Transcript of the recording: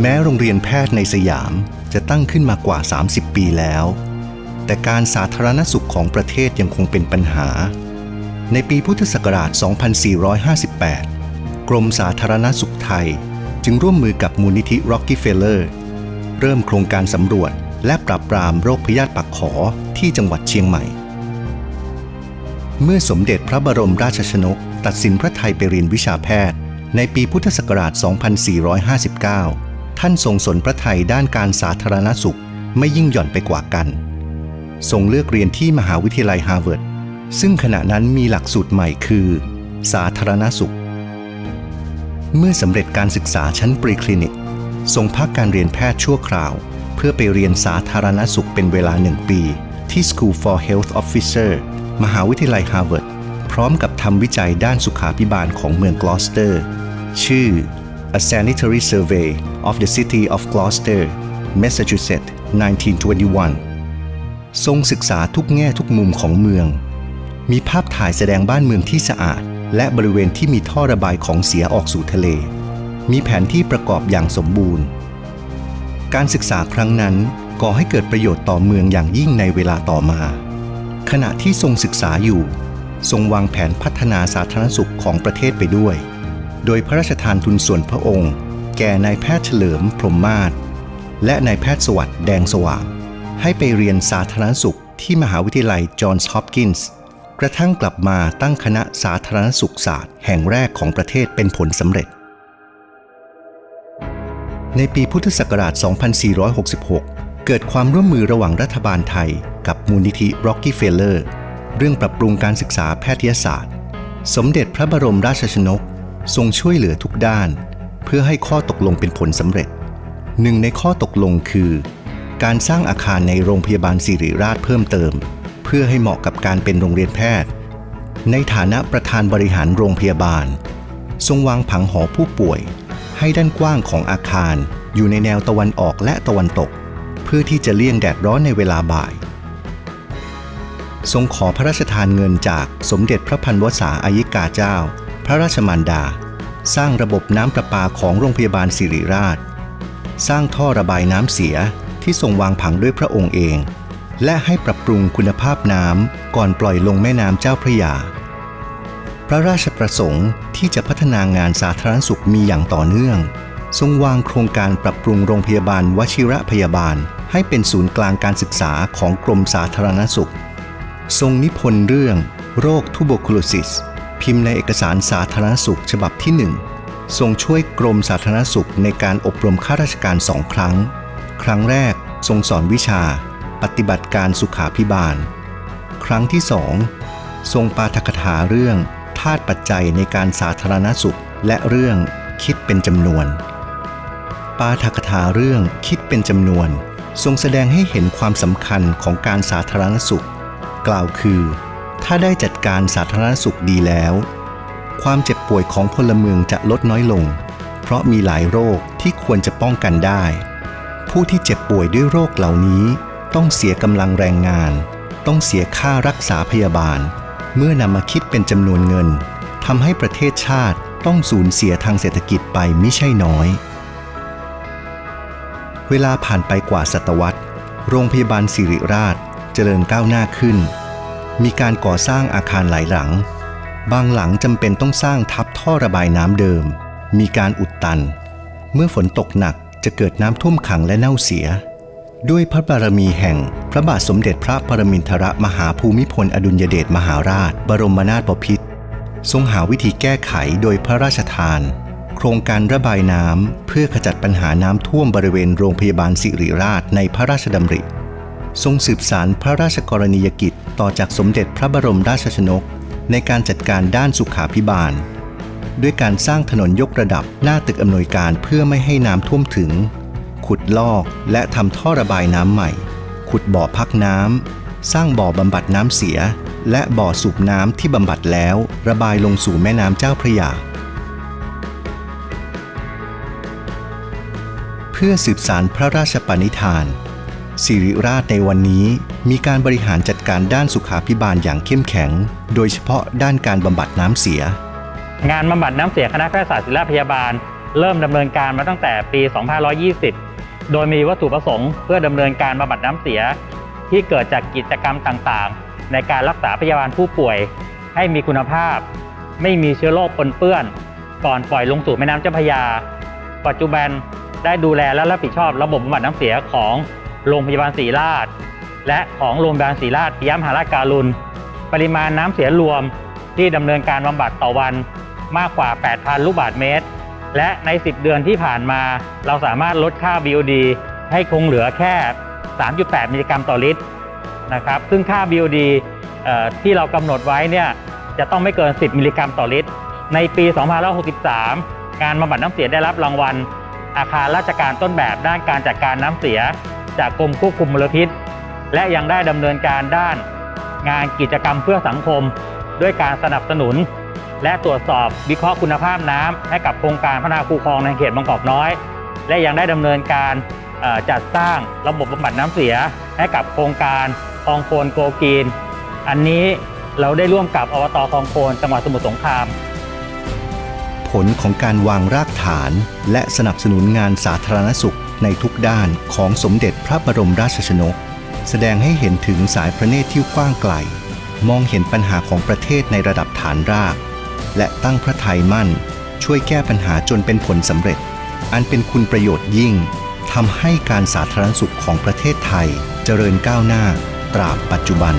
แม้โรงเรียนแพทย์ในสยามจะตั้งขึ้นมากว่า 30 ปีแล้ว แต่การสาธารณสุขของประเทศยังคงเป็นปัญหา ในปีพุทธศักราช 2458 กรมสาธารณสุขไทย จึงร่วมมือกับมูลนิธิ Rockefeller เริ่มโครงการสำรวจและปราบปรามโรคพยาธิปากขอที่จังหวัดเชียงใหม่ เมื่อสมเด็จพระบรมราชชนก ตัดสินพระไทยไปเรียนวิชาแพทย์ ในปีพุทธศักราช 2459 ท่านทรงสนพระไทยด้านการสาธารณสุขไม่ยิ่งหย่อนไปกว่ากัน ทรงเลือกเรียนที่มหาวิทยาลัยฮาร์วาร์ดซึ่งขณะนั้นมีหลักสูตรใหม่คือ สาธารณสุข เมื่อสำเร็จการศึกษาชั้นปรีคลินิก ทรงพักการเรียนแพทย์ชั่วคราว เพื่อไปเรียนสาธารณสุขเป็นเวลาหนึ่งปี ที่ School for Health Officer มหาวิทยาลัยฮาร์วาร์ดพร้อมกับทำวิจัยด้านสุขาพิบาลของเมืองกลอสเตอร์ ชื่อ A Sanitary Survey of the City of Gloucester Massachusetts 1921 ทรงศึกษาทุกแง่ทุกมุมของเมือง มีภาพถ่ายแสดงบ้านเมืองที่สะอาด และบริเวณที่มีท่อระบายของเสียออกสู่ทะเล มีแผนที่ประกอบอย่างสมบูรณ์ การศึกษาครั้งนั้นก่อให้เกิดประโยชน์ต่อเมืองอย่างยิ่งในเวลาต่อมา ขณะที่ทรงศึกษาอยู่ ทรงวางแผนพัฒนาสาธารณสุขของประเทศไปด้วย โดยพระราชทานทุนส่วนพระองค์ แก่นายแพทย์เฉลิมพรหมมาศและนายแพทย์สวัสด์แดงสว่าง ให้ไปเรียนสาธารณสุขที่มหาวิทยาลัยจอห์นส์ฮอปกินส์กระทั่งกลับมาตั้งคณะสาธารณสุขศาสตร์ แห่งแรกของประเทศเป็นผลสำเร็จ ในปีพุทธศักราช 2466 เกิดความร่วมมือระหว่างรัฐบาลไทย กับมูลนิธิ Rockefeller เรื่องปรับปรุงการศึกษาแพทยศาสตร์ สมเด็จพระบรมราชชนก ทรงช่วยเหลือทุกด้าน เพื่อให้ข้อตกลงเป็นผลสำเร็จ หนึ่งในข้อตกลงคือ การสร้างอาคารในโรงพยาบาลสิริราชเพิ่มเติม เพื่อให้เหมาะกับการเป็นโรงเรียนแพทย์ ในฐานะประธานบริหารโรงพยาบาล ทรงวางผังหอผู้ป่วย ให้ด้านกว้างของอาคารอยู่ในแนวตะวันออกและตะวันตก เพื่อที่จะเลี่ยงแดดร้อนในเวลาบ่ายทรงขอพระราชทานเงินจากสมเด็จพระพันวษาอายิกาเจ้า พระราชมารดา สร้างระบบน้ำประปาของโรงพยาบาลสิริราช สร้างท่อระบายน้ำเสียที่ทรงวางผังด้วยพระองค์เอง และให้ปรับปรุงคุณภาพน้ำก่อนปล่อยลงแม่น้ำเจ้าพระยา พระราชประสงค์ที่จะพัฒนางานสาธารณสุขมีอย่างต่อเนื่อง ทรงวางโครงการปรับปรุงโรงพยาบาลวชิระพยาบาล ให้เป็นศูนย์กลางการศึกษาของกรมสาธารณสุข ทรงนิพนธ์เรื่อง โรคทูโบคูโลซิส พิมพ์ในเอกสารสาธารณสุขฉบับที่ 1 ทรงช่วยกรมสาธารณสุขในการอบรมข้าราชการสองครั้ง ครั้งแรกทรงสอนวิชา ปฏิบัติการสุขาพิบาล ครั้งที่สองทรงปาฐกถาเรื่องธาตุปัจจัยในการสาธารณสุขและเรื่องคิดเป็นจำนวน ปาฐกถาเรื่องคิดเป็นจำนวน ทรงแสดงให้เห็นความสำคัญของการสาธารณสุข กล่าวคือ ถ้าได้จัดการสาธารณสุขดีแล้ว ความเจ็บป่วยของพลเมืองจะลดน้อยลง เพราะมีหลายโรคที่ควรจะป้องกันได้ ผู้ที่เจ็บป่วยด้วยโรคเหล่านี้ ต้องเสียกำลังแรงงาน ต้องเสียค่ารักษาพยาบาล เมื่อนำมาคิดเป็นจำนวนเงินทำให้ประเทศชาติต้องสูญเสียทางเศรษฐกิจไปไม่ใช่น้อย เวลาผ่านไปกว่าศตวรรษ โรงพยาบาลสิริราชเจริญก้าวหน้าขึ้น มีการก่อสร้างอาคารหลายหลัง บางหลังจำเป็นต้องสร้างทับท่อระบายน้ำเดิม มีการอุดตัน เมื่อฝนตกหนักจะเกิดน้ำท่วมขังและเน่าเสีย ด้วยพระบารมีแห่งพระบาทสมเด็จพระปรมินทรมหาภูมิพลอดุลยเดชมหาราช บรมนาถบพิตรทรงหาวิธีแก้ไขโดยพระราชทาน โครงการระบายน้ำเพื่อขจัดปัญหาน้ำท่วมบริเวณโรงพยาบาลสิริราชในพระราชดำริ ทรงสืบสารพระราชกรณียกิจต่อจากสมเด็จพระบรมราชชนก ในการจัดการด้านสุขาพิบาล ด้วยการสร้างถนนยกระดับหน้าตึกอำนวยการเพื่อไม่ให้น้ำท่วมถึง ขุดลอกและทำท่อระบายน้ำใหม่ ขุดบ่อพักน้ำสร้างบ่อบำบัดน้ำเสีย และบ่อสูบน้ำที่บำบัดแล้ว ระบายลงสู่แม่น้ำเจ้าพระยาเพื่อสืบสารพระราชปณิธาน สิริราชในวันนี้ มีการบริหารจัดการด้านสุขาพิบาลอย่างเข้มแข็ง โดยเฉพาะด้านการบำบัดน้ำเสีย งานบำบัดน้ำเสียคณะแพทยศาสตร์ศิริราชพยาบาล เริ่มดำเนินการมาตั้งแต่ปี 2520 โดยมีวัตถุประสงค์เพื่อดำเนินการบำบัดน้ำเสีย ที่เกิดจากกิจกรรมต่างๆ ในการรักษาพยาบาลผู้ป่วย ให้มีคุณภาพ ไม่มีเชื้อโรคปนเปื้อน ก่อนปล่อยลงสู่แม่น้ำเจ้าพระยา ปัจจุบันได้ดูแลและรับผิดชอบระบบบำบัดน้ำเสียของ โรงพยาบาลศรีราช และของโรงพยาบาลศรีราชปิยมหาราชการุณ ปริมาณน้ำเสียรวมที่ดำเนินการบำบัดต่อวันมากกว่า 8,000 ลูกบาศก์เมตร และใน 10 เดือนที่ผ่านมา เราสามารถลดค่า BOD ให้คงเหลือแค่ 3.8 มิลลิกรัมต่อลิตรนะครับ ซึ่งค่า BOD ที่เรากำหนดไว้เนี่ยจะต้องไม่เกิน 10 มิลลิกรัมต่อลิตร ในปี 2563 งานบำบัดน้ำเสียได้รับรางวัล อาคารราชการต้นแบบด้านการจัดการน้ำเสีย จากกรมควบคุมมลพิษ และยังได้ดำเนินการด้าน งานกิจกรรมเพื่อสังคม ด้วยการสนับสนุน และตรวจสอบวิเคราะห์คุณภาพน้ำให้กับโครงการพัฒนาคูคลองในเขตบางกอกน้อย และยังได้ดำเนินการจัดสร้างระบบบำบัดน้ำเสียให้กับโครงการคลองโคนโกกีน อันนี้เราได้ร่วมกับอบตคลองโคนจังหวัดสมุทรสงคราม ผลของการวางรากฐาน และสนับสนุนงานสาธารณสุข ในทุกด้านของสมเด็จพระบรมราชชนก แสดงให้เห็นถึงสายพระเนตรที่กว้างไกล มองเห็นปัญหาของประเทศในระดับฐานราก และตั้งพระทัยมั่น ช่วยแก้ปัญหาจนเป็นผลสำเร็จ อันเป็นคุณประโยชน์ยิ่งทำให้การสาธารณสุขของประเทศไทยเจริญก้าวหน้าตราบปัจจุบัน